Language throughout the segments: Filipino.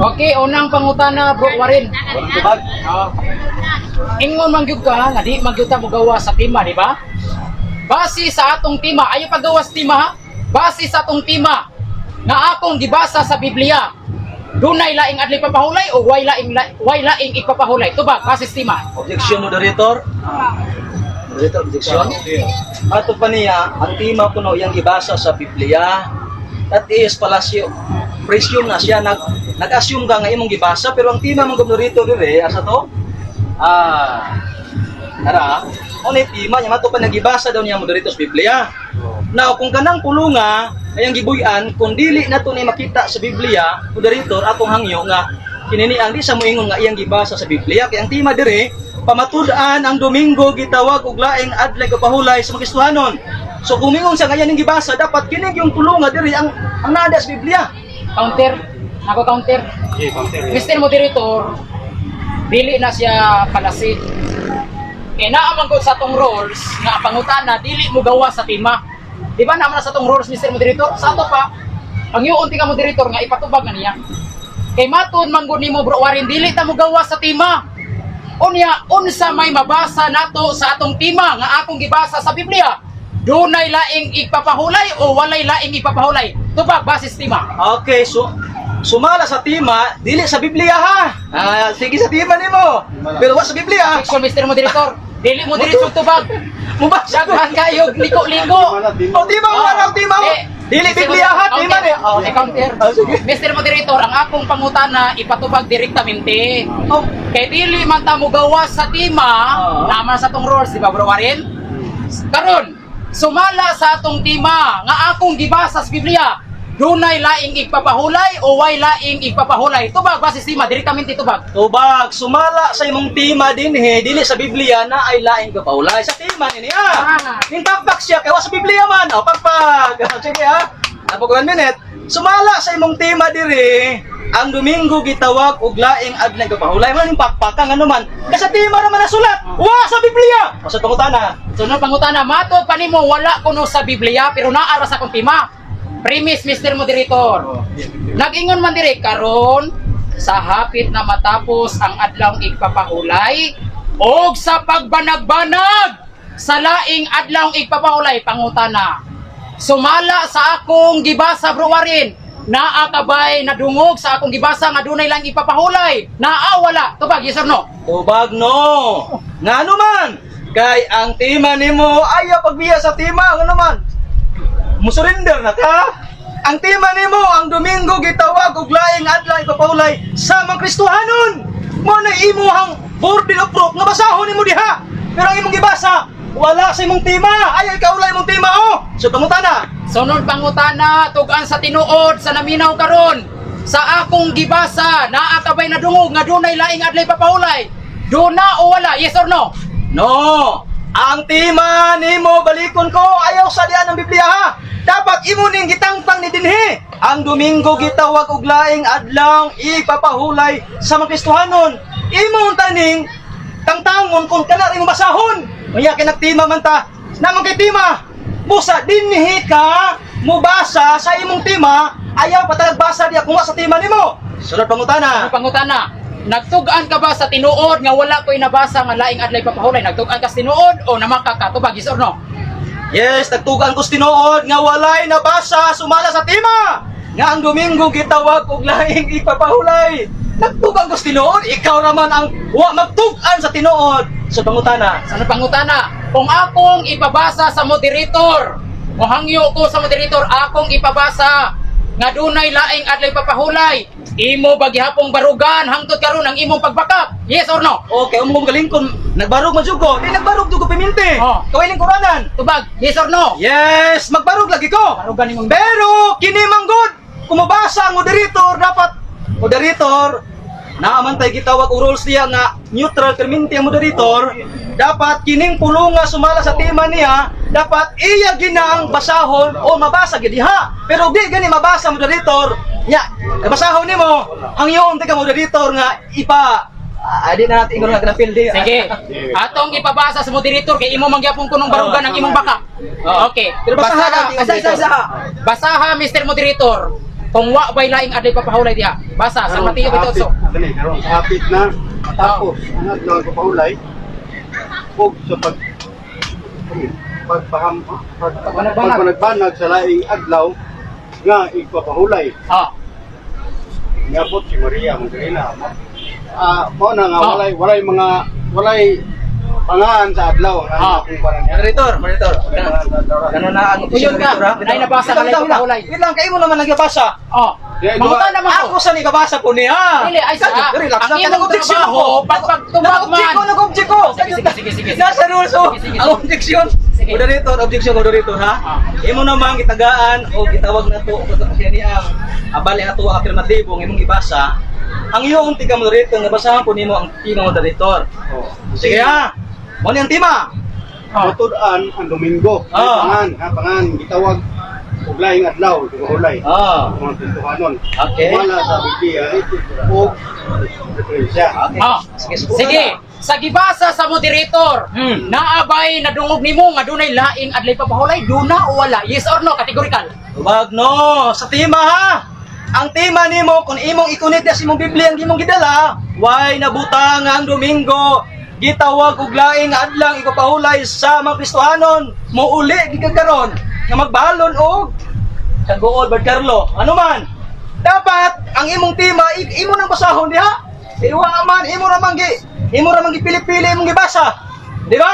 Okay, unang pangutana bro. Tubag. Ah. Ingon man gyud ka nga di magyud ta mo gawa sa tima, di ba? Base sa atong tima, ayo paggawa sa tima? Base sa atong tima nga akong gibasa sa Biblia. Dunay laing adlay papahulay o way laing way laing ipapahulay. Tubag base sa tima. Objection, moderator. Moderator, objection. Ato pa niya, ang tima ko no, yung gibasa sa Biblia. That is palasyo. Presume na siya, nag, nag-assume ka nga imong gibasa, pero ang tima mong moderator dire, asa to? Ah, Tara, ano yung tima niya, mato pa nagibasa daw niya moderator sa Biblia. Now, kung kanang pulunga, ayang gibuyan, kung dili na to ni makita sa Biblia, moderator, akong hangyo nga, kinini ang di sa moingon nga iyang gibasa sa Biblia. Kaya ang tima dire, pamatud-an ang Domingo gitawag og laing adlay kapahulay sa mga Kristohanon. So kung mingon sa ngayon yung gibasa, dapat kinig yung pulunga dire ang ang nada sa Biblia. Counter. Ako counter. Mr. Moderator, dili na siya palasi. Eh naaman ko sa tong rules nga pangutana dili mo gawa sa tima. Di ba naman na sa tong rules Mr. Moderator? Sa ato pa, ang unti ka moderator nga ipatubag na niya. Kay matud man gud nimo bro Warin dili ta mo gawa sa tima. Unya unsa may mabasa nato sa atong tima nga akong gibasa sa Biblia? Dunay laing ipapahulay o walay laing ipapahulay? Tubag base sa tima. Okay, so sumala sa tima, dili sa Biblia ha. Ah, sige sa tima nimo. Pero wa sa Biblia. Action Mr. Moderator. Dili mo diretso tubag. Mubasa ko. Daghan kayo liko-liko. O tima mo ang tima mo. Eh, Dili. Biblia ha, tima ni. Oh, counter. Ah. Mr. Moderator, ang akong pangutana ipatubag direktamente. Oh, Kay dili man ta mo gawa sa tima, Oo. naman sa tong rules, di ba bro Warin? Karon, sumala sa atong tima nga akong gibasa sa Biblia. Dunay laing igpapahulay o way laing igpapahulay. Tubag base sa tima, direktamente tubag. Tubag, sumala sa imong tima din he, dili sa Biblia na ay laing kapaulay. Sa tima nini ha. Ah. Ning pakpak siya, kaya wa sa Biblia man. O, pakpak. Sige ha. Napag one minute. Sumala sa imong tima diri, ang Domingo gitawag og laing adlaw kapahulay. Man ning pakpak ang ano man. Kasi sa tima ra man nasulat. Wa sa Biblia. O sa pangutana. Sunod pangutana, mato pa nimo wala kuno sa Biblia pero naara sa akong tima. Premise Mr. Moderator. Nag-ingon man dire karon sa hapit na matapos ang adlaw igpapahulay og sa pagbanag-banag sa laing adlaw igpapahulay pangutana. Sumala sa akong gibasa bro Warin. Naa kabay nadungog sa akong gibasa nga dunay lang ipapahulay. Naa wala. Tubag yes or no? Tubag no. Nga man. Kay ang tima nimo ayaw pagbiya sa tima nga naman. Musurrender na ka. Ang tima nimo ang Domingo gitawag og laing adlaw ipapahulay sa mga Kristohanon. Mo na imuhang burden of proof nga basahon nimo diha. Pero ang imong gibasa wala sa imong tima. Ayaw ikaw imong tima oh. So pangutana. Sunod pangutana tugan sa tinuod sa naminaw karon. Sa akong gibasa naa kabay na dungog nga dunay laing adlay papahulay. Duna o wala? Yes or no? No! Ang tima nimo balikon ko ayaw sa diyan ng Biblia ha. Dapat imo ning gitangtang ni dinhi. Ang Domingo gitawag og laing adlaw ipapahulay sa mga Kristohanon. Imong taning tangtangon kung kana imo basahon. Unya kay nagtima man ta. Naman kay tima. Busa dinhi ka mubasa sa imong tima ayaw pa ta nagbasa diya kung sa tima nimo. Sunod pangutana. Ano pangutana? Nagtugan ka ba sa tinuod nga wala ko'y nabasa nga laing adlay papahulay? Nagtugan ka sa tinuod o namaka ka? Or no? Yes, nagtugan ko tinuod nga walay nabasa sumala sa tima. Nga ang Domingo gitawag og laing ipapahulay. Nagtugan ko tinuod, ikaw naman ang wa magtugan sa tinuod. So pangutana. Ano pangutana? Kung akong ipabasa sa moderator, o hangyo ko sa moderator, akong ipabasa nga dunay laing adlay papahulay, imo ba gihapong barugan hangtod karon ang imong pagbakak? Yes or no? Okay, um galing kung nagbarog man jud ko. Di nagbarog ko piminti. Oh. Kaway ning kuranan. Tubag, yes or no? Yes, magbarog lagi ko. Barugan nimong Pero kini manggod, kung mabasa ang moderator dapat moderator naaman tay gitawag rules niya nga neutral perminti ang moderator dapat kining pulunga sumala sa tima niya dapat iya gina ang basahon o mabasa gid diha pero di gani mabasa moderator nya basahon nimo ang yung ka moderator nga ipa Ah, di na natin ingon nga grapil di. Sige. Atong ipabasa sa moderator kay imo mangyapon kunong barugan ang imong baka. Oh. Okay. Pero basaha isa, isa, isa. Basaha Mr. Moderator. Kung wa bay laing adlay papahulay diha. Basa sa Mateo 28. Dali, karon sa hapit na matapos ang adlaw ang kapahulay. Ug sa pag pagpaham pag Pagbanag-banag. pagbanag sa laing adlaw nga ipapahulay. Ah. Niabot si Maria Magdalena. Ah, mo na nga Ah. walay walay mga walay pangaan sa adlaw Ah. Moderator, moderator. Ganun na ang Uyon ka. Nay nabasa ka lang papahulay. Wait lang, kayo mo naman nagbabasa. Oh. Yeah, Mangutan naman Ako ko. sa ni kabasa po niya. Dili ay sa Relax ang lang. Nag-objection trabaho ako. pag pagtubag Nag-object man. ko, nag-object ko. Sige, sige, sige, sige. Nasa rules, oh. Ang objection. Moderator, objection, moderator, ha? Ah. Imo naman gitagaan o gitawag na to siya ni ang abali na to ang ang imong ibasa. Ang iyong tiga moderator, nabasahan po nimo ang tima moderator. Oh. Sige ha. Mo ang tima. Oh. Matud-an ang Domingo. Ah. pangan, ha, pangan gitawag og laing adlaw, kapahulay. Ah. Mga pintuhanon. Okay. Wala sa Biblia o referensya. Okay. Ah. Sige, na. Sa gibasa sa moderator, Hmm. naabay nadungog nimo nga dunay laing adlay papahulay, duna o wala? Yes or no? Categorical. Wag no, sa tima ha. Ang tema nimo kung imong ikunit sa imong Biblia ang imong gidala, why nabutang ang Domingo gitawag og laing adlang ipapahulay sa mga Kristohanon mo uli gigakaron nga magbalon og Kagool Bad Carlo. Ano man? Dapat ang imong tema imo nang basahon diha. Iwa man imo ra man gi imo ra man gipili-pili imong gibasa. Di ba?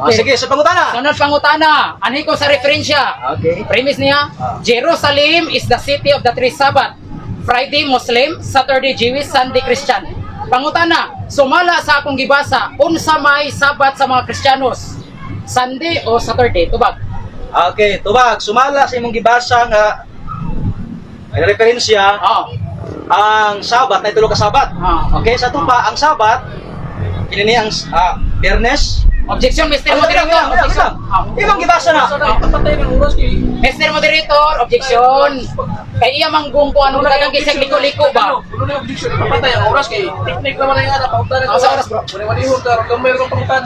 Ah, Okay. sige, sa pangutana. Sunod pangutana, anhi ko sa referensya. Okay. Premise niya, Ah. Jerusalem is the city of the three Sabbath. Friday Muslim, Saturday Jewish, Sunday Christian. Pangutana, sumala sa akong gibasa, unsa may Sabat sa mga Kristiyanos? Sunday o Saturday? Tubag. Okay, tubag. Sumala sa imong gibasa nga may referensya Oh. Ang Sabat na tulo ka Sabat. Ah. Okay, sa tupa ang Sabat kini ang ah, Biyernes. Objection, Mr. Ay, Moderator. lang, Objection. lang. Imong gibasa na. Mr. Moderator, objection. Kay iya manggong ko anong dagang gisag liko-liko ba? Ano na yung objection? Papatay ang oras kay technique naman ang ana pautan Ako sa oras, bro. Wala-walihon ka kung mayroong pangutan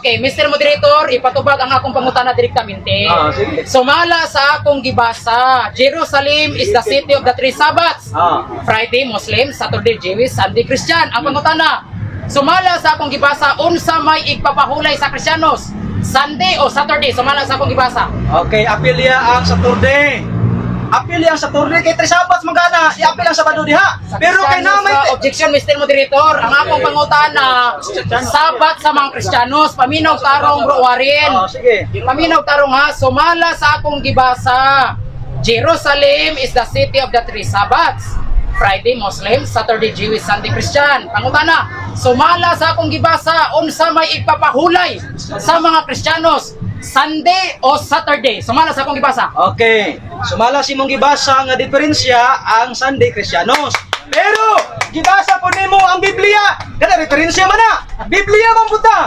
Okay, Mr. Moderator, ipatubag ang akong pangutana direktamente. Ah, sige. Sumala sa akong gibasa, Jerusalem is the city of the three Sabbaths. Ah. Friday Muslim, Saturday Jewish, Sunday Christian. Ang pangutana, sumala sa akong gibasa, unsa may igpapahulay sa Kristiyanos? Sunday o Saturday? Sumala sa akong gibasa. Okay, apilya ang Saturday. Apilya ang Saturday kay tres magana. I-apil ang Sabado diha. Sa Pero kay namay uh, objection Mr. Moderator, ang akong pangutana, sabat sa mga Kristiyanos, paminaw tarong. Ah, sige. Paminaw tarong ha, sumala sa akong gibasa. Jerusalem is the city of the three Sabbaths. Friday Muslim, Saturday Jewish, Sunday Christian. Pangutana, sumala sa akong gibasa, unsa may ipapahulay sa mga Kristiyanos, Sunday o Saturday? Sumala sa akong gibasa. Okay. Sumala si mong gibasa nga diferensya ang Sunday Kristiyanos. Pero gibasa po nimo ang Biblia. Kada diferensya man na. Biblia man puta.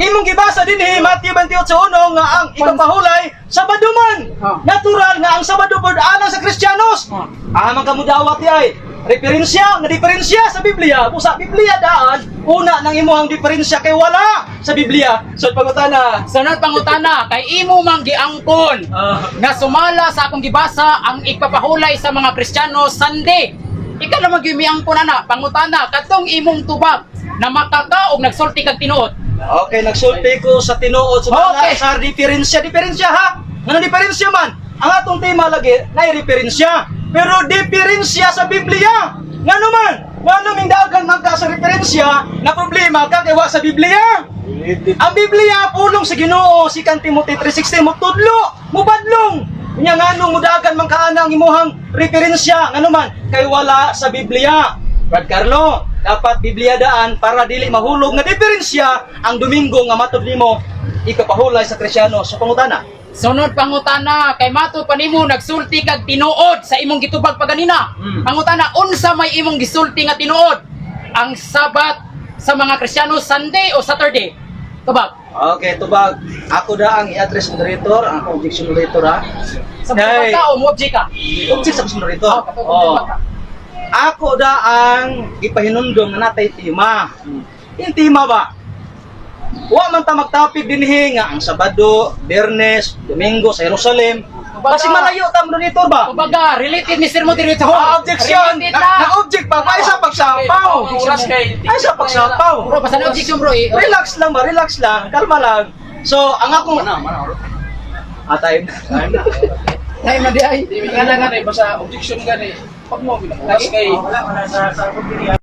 Imong gibasa din eh, Matthew 28:1 nga ang ipapahulay Sabado man. Natural nga ang Sabado pod alang sa Kristiyanos. Ah. Ah, man kamudawat ay. Referensya nga diferensya sa Biblia. Kung sa Biblia daan, una nang imo ang diferensya kay wala sa Biblia. So pangutana. Sunod pangutana, kay imo mang giangkon. Ah. nga sumala sa akong gibasa ang ipapahulay sa mga Kristiyano Sunday. Ika na magyumiang po na na, pangutana, katong imong tubag na makaka og nagsulti kag tinuod. Okay, nagsulti ko sa tinuod sumala Okay. sa diferensya, diferensya ha. Ano diferensya man? Ang atong tema lagi na diferensya. Pero diferensya sa Biblia. Nga naman, nga naming dagan magka sa diferensya na problema ka kay wa sa Biblia. Ang Biblia pulong sa Ginoo si kan Timothy 3:16 mo tudlo, mo badlong. Nya nganong mudagan man kaana ang imuhang referensya ngano man kay wala sa Biblia. Brad Carlo, dapat Biblia daan para dili mahulog nga diferensya ang Domingo nga matud nimo ikapahulay sa Kristiyanos. So pangutana. Sunod pangutana, kay mato pa nimo nagsulti kag tinuod sa imong gitubag paganina. Mm. Pangutana, unsa may imong gisulti nga tinuod? Ang Sabat sa mga Kristiyano Sunday o Saturday? Tubag. Okay, tubag. Ako da ang i-address moderator, ang objection moderator ha. Sa Hey. mga ka o mobject ka? Object sa moderator. Oh, katong Oh. ka. Ako da ang ipahinundong na natay tima. Yung tima ba? Wa man ta magtapig dinhi nga ang Sabado, Biyernes, Domingo sa Jerusalem Kasi malayo tam Monitor ba? Kumbaga, related Mr. Moderator. Ah, objection! Related Na- na. Na-object pa, pa isa pagsapaw! Ay, isa pagsapaw! Bro, basta na objection bro eh. Relax lang ba? Relax lang. Kalma lang. So, ang akong... Ah, time. Time na. Time na di ay. Nga lang nga eh, basta objection ka eh. Pag mo, oras kay